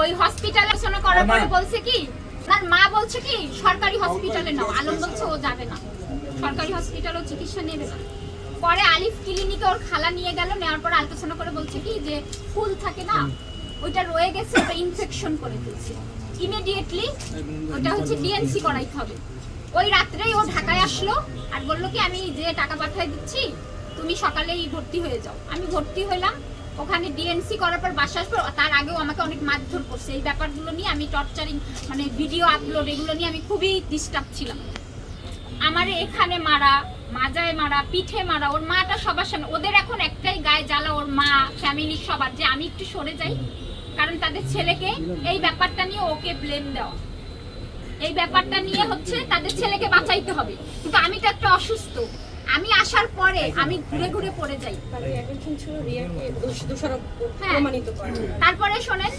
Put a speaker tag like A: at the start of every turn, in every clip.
A: ওই হসপিটালে আলোচনা করার পরে বলছে কি তার মা বলছে কি সরকারি হসপিটালে নাও। আলম বলছে ও যাবে না। সরকারি হসপিটালও চিকিৎসা নেবে না। পরে আলিফ ক্লিনিকে ওর খালা নিয়ে গেল নেওয়ার পর আলোচনা করে বলছে কি যে ফুল থাকে না ওইটা রয়ে গেছে ওটা ইনফেকশন করে দিচ্ছে ইমিডিয়েটলি ওটা হচ্ছে ডিএনসি করাইতে হবে। ওই রাত্রেই ও ঢাকায় আসলো আর বলল কি আমি যে টাকা পাঠিয়ে দিচ্ছি তুমি সকালেই ভর্তি হয়ে যাও। আমি ভর্তি হলাম ওখানে ডিএনসি করার পর বাসা আসব, তার আগেও আমাকে অনেক মারধর করছে। এই ব্যাপারগুলো নিয়ে আমি টর্চারিং মানে ভিডিও আপলোড এগুলো নিয়ে আমি খুবই ডিস্টার্ব ছিলাম। আমার এখানে মারা, মাজায় মারা, পিঠে মারা, ওর মাটা সবার সামনে, ওদের এখন একটাই গায়ে জ্বালা, ওর মা ফ্যামিলির সবার, যে আমি একটু সরে যাই, কারণ তাদের ছেলেকে এই ব্যাপারটা নিয়ে ওকে ব্লেম দেওয়া। এই ব্যাপারটা নিয়ে হচ্ছে তাদের ছেলেকে বাঁচাইতে হবে। কিন্তু আমি তো একটা অসুস্থ। আমি আসার পরে আমি ঘুরে ঘুরে পড়ে যাই।
B: দোষারোপ
A: হ্যাঁ। তারপরে শোনেন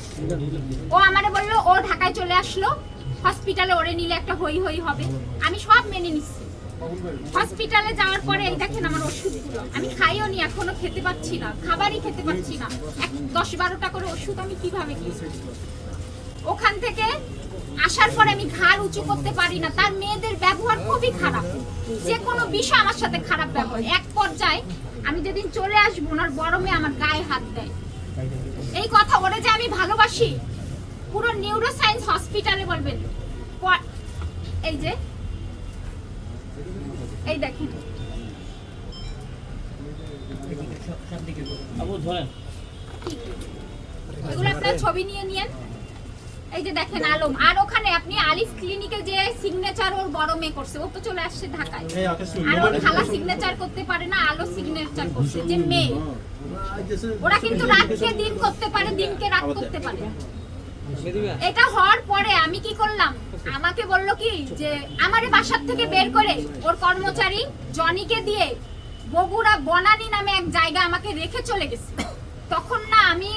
A: ও আমারে বলল ও ঢাকায় চলে আসলো হসপিটালে ওরে নিলে একটা হই হই হবে। আমি সব মেনে নিচ্ছি। হসপিটালে যাওয়ার পরে এই দেখেন আমার ওষুধগুলো। আমি খাইও নি এখনও খেতে পাচ্ছি না খাবারই খেতে পাচ্ছি না। এক দশ বারোটা করে ওষুধ আমি কীভাবে খেয়েছি ওখান থেকে আসার পরে আমি ঘাড় উঁচু করতে পারি না। তার মেয়েদের ব্যবহার খুবই খারাপ। যে কোনো বিষয় আমার সাথে খারাপ ব্যবহার। এক পর্যায়ে আমি যেদিন চলে আসব ওনার বড় মেয়ে আমার গায়ে হাত দেয়। এই কথা ওরে যে আমি ভালোবাসি? পুরো নিউরো সায়েন্স হসপিটালে বলবেন। এই যে এই দেখেন। এগুলো আপনার ছবি নিয়ে নিয়েন। এই যে দেখেন আলম আর ওখানে আপনি আলিফ ক্লিনিকে যে সিগনেচার ওর বড় মেয়ে করছে ও তো চলে আসছে ঢাকায়। আর ওর খালা সিগনেচার করতে পারে না আলো সিগনেচার করছে যে মেয়ে। ওরা কিন্তু রাতকে দিন করতে পারে দিনকে রাত করতে পারে। এটা হওয়ার পরে আমি কি করলাম? আমাকে বলল কি যে আমারে বাসার থেকে বের করে ওর কর্মচারী জনিকে দিয়ে বগুড়া বনানী নামে এক জায়গা আমাকে রেখে চলে গেছে। তখন না আমি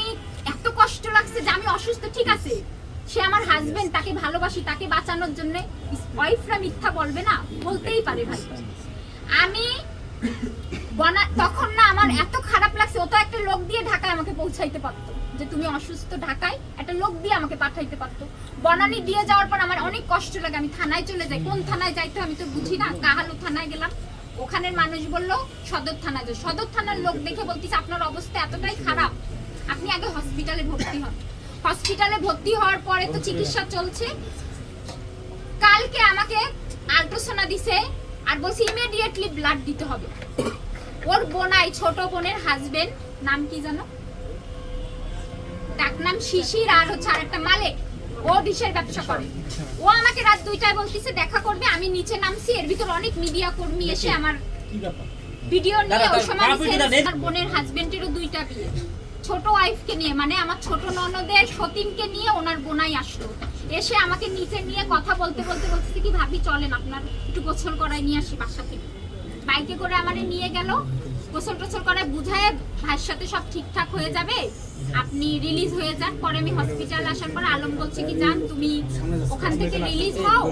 A: এত কষ্ট লাগছে যে আমি অসুস্থ ঠিক আছে। সে আমার হাজবেন্ড তাকে ভালোবাসি, তাকে বাঁচানোর জন্য ওয়াইফরা মিথ্যা বলবে না? বলতেই পারে ভাই। আমি বনা, তখন না আমার এত খারাপ লাগছে, ও তো একটা লোক দিয়ে ঢাকায় আমাকে পৌঁছাইতে পারতো, যে তুমি অসুস্থ ঢাকায়, একটা লোক দিয়ে আমাকে পাঠাইতে পারতো। বনানি দিয়ে যাওয়ার পর আমার অনেক কষ্ট লাগে, আমি থানায় চলে যাই। কোন থানায় যাইতে আমি তো বুঝি না কাহালু থানায় গেলাম। ওখানের মানুষ বলল, সদর থানায় যাও। সদর থানার লোক দেখে বলতেছে, আপনার অবস্থা এতটাই খারাপ। আপনি আগে হসপিটালে ভর্তি হন। হসপিটালে ভর্তি হওয়ার পরে তো চিকিৎসা চলছে। কালকে আমাকে আল্ট্রাসোনা দিছে আর বলছে ইমিডিয়েটলি ব্লাড দিতে হবে। ওর বোনাই ছোট বোনের হাজবেন্ড নাম কি জানো ডাক নাম শিশির আর হচ্ছে আর একটা মালিক। ও ডিশের ব্যবসা করে। ও আমাকে রাত দুইটায় বলতেছে দেখা করবে আমি নিচে নামছি এর ভিতর অনেক মিডিয়া কর্মী এসে আমার ভিডিও নিয়ে ওই সময় বোনের হাজবেন্ডেরও দুইটা বিয়ে। ছোট ওয়াইফকে নিয়ে মানে আমার ছোট ননদের সতীনকে নিয়ে ওনার বোনাই আসলো। এসে আমাকে নিচে নিয়ে কথা বলতে বলতে বলতেছে কি, ভাবি, চলেন, আপনার একটু গোসল করায় নিয়ে আসি বাসা থেকে। বাইকে করে আমারে নিয়ে গেল। গোসল টোসল করায় বুঝায়, ভাইয়ের সাথে সব ঠিকঠাক হয়ে যাবে। আপনি রিলিজ হয়ে যান। পরে আমি হসপিটাল আসার পর আলম বলছে কি যান তুমি ওখান থেকে রিলিজ হও।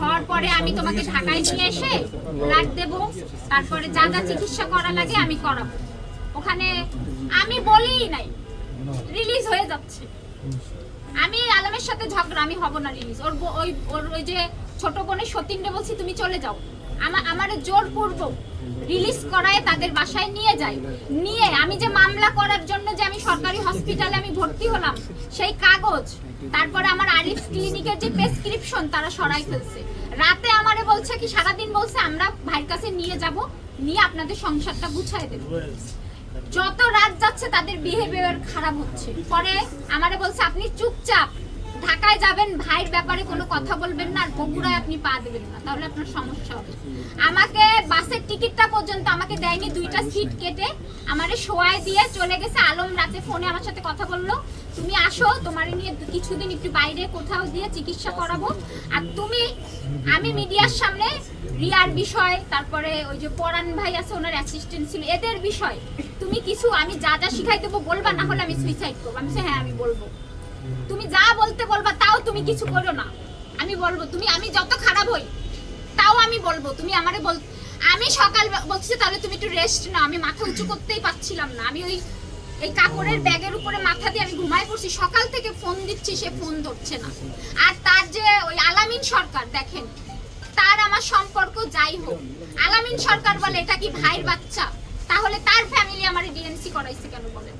A: হওয়ার পরে আমি তোমাকে ঢাকায় নিয়ে এসে ব্লাড দেবো। তারপরে যা যা চিকিৎসা করা লাগে আমি করাবো। ওখানে আমি বলিই নাই। রিলিজ হয়ে যাচ্ছে। আমি আলমের সাথে ঝগড়া, আমি হব না রিলিজ ওর ওই ওর ওই যে ছোট বোনের সতীনরে বলছি, তুমি চলে যাও। আমার আমার জোর পূর্ব রিলিজ করায় তাদের বাসায় নিয়ে যাই নিয়ে আমি যে মামলা করার জন্য যে আমি সরকারি হসপিটালে আমি ভর্তি হলাম, সেই কাগজ, তারপরে আমার আরিফ ক্লিনিকের যে প্রেসক্রিপশন তারা সরাই ফেলছে। রাতে আমারে বলছে কি, সারাদিন বলছে, আমরা ভাইয়ের কাছে নিয়ে যাব, নিয়ে আপনাদের সংসারটা গুছাই দেবো। যত রাত যাচ্ছে তাদের বিহেভিয়ার খারাপ হচ্ছে। পরে আমারে বলছে আপনি চুপচাপ ঢাকায় যাবেন, ভাইয়ের ব্যাপারে কোনো কথা বলবেন না, আর বগুড়ায় আপনি পা দেবেন না, তাহলে আপনার সমস্যা হবে। আমাকে বাসের টিকিটটা পর্যন্ত আমাকে দেয়নি, দুইটা সিট কেটে আমারে শোয়ায় দিয়ে চলে গেছে। আলম রাতে ফোনে আমার সাথে কথা বলল, তুমি আসো, তোমার নিয়ে কিছুদিন একটু বাইরে কোথাও দিয়ে চিকিৎসা করাবো। আর তুমি, আমি মিডিয়ার সামনে রিয়ার বিষয়, তারপরে ওই যে পরাণ ভাই আছে, ওনার অ্যাসিস্ট্যান্ট ছিল, এদের বিষয়। তুমি কিছু, আমি যা যা শিখাই দেবো, বলবা, না হলে আমি সুইসাইড করব। আমি হ্যাঁ আমি বলব। তুমি যা বলতে বলবা তাও তুমি কিছু করো না। আমি বলব, তুমি, আমি যত খারাপ হই, তাও আমি বলব, তুমি আমারে বল, আমি সকাল বলছি তাহলে তুমি একটু রেস্ট নাও। আমি মাথা উঁচু করতেই পারছিলাম না। আমি ওই, এই কাপড়ের ব্যাগের উপরে মাথা দিয়ে আমি ঘুমায় পড়ছি। সকাল থেকে ফোন দিচ্ছি, সে ফোন ধরছে না। আর তার যে ওই আলামিন সরকার, দেখেন, তার আমার সম্পর্ক যাই হোক, আলামিন সরকার বলে, এটা কি ভাইয়ের বাচ্চা? তাহলে তার ফ্যামিলি আমার ডিএনসি করাইছে কেন
C: পরে